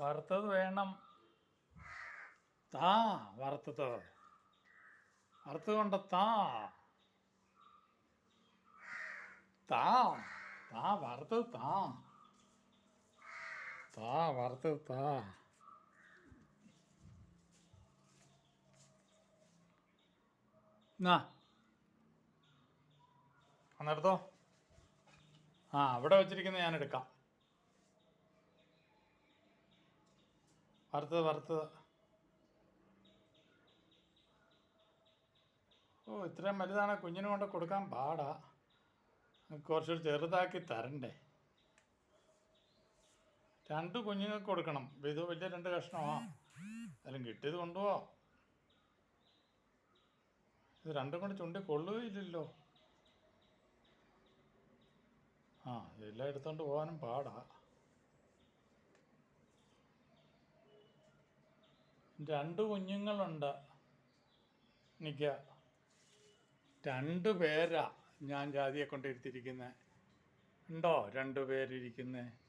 വറുത്തത് വേണം. താ വറുത്തത്. വറുത്തത് കൊണ്ട് താ. താ താ വറുത്തത് താ. താ വറുത്തത് താ. എന്നാ? അന്നെടുത്തോ ആ അവിടെ വെച്ചിരിക്കുന്ന ഞാൻ എടുക്കാം. വറുത്തത് വറുത്തത്. ഓ ഇത്രയും വലുതാണ്. കുഞ്ഞിന് കൊണ്ട് കൊടുക്കാൻ പാടാ. കുറച്ചൊരു ചെറുതാക്കി തരണ്ടേ. രണ്ട് കുഞ്ഞുങ്ങൾക്ക് കൊടുക്കണം. ഇത് വലിയ രണ്ട് കഷ്ണമാ. അതിലും കിട്ടിയത് കൊണ്ടുപോവാ ഇത് രണ്ടും കൊണ്ട് ചുണ്ടി കൊള്ളുകയില്ലല്ലോ. ആ എല്ലാം എടുത്തോണ്ട് പോകാനും പാടാ. രണ്ട് കുഞ്ഞുങ്ങളുണ്ട്. എനിക്ക് രണ്ട് പേരാ ഞാൻ ജാതിയെ കൊണ്ടിരുത്തിയിരിക്കുന്നത് ഉണ്ടോ രണ്ട് പേരിരിക്കുന്നത്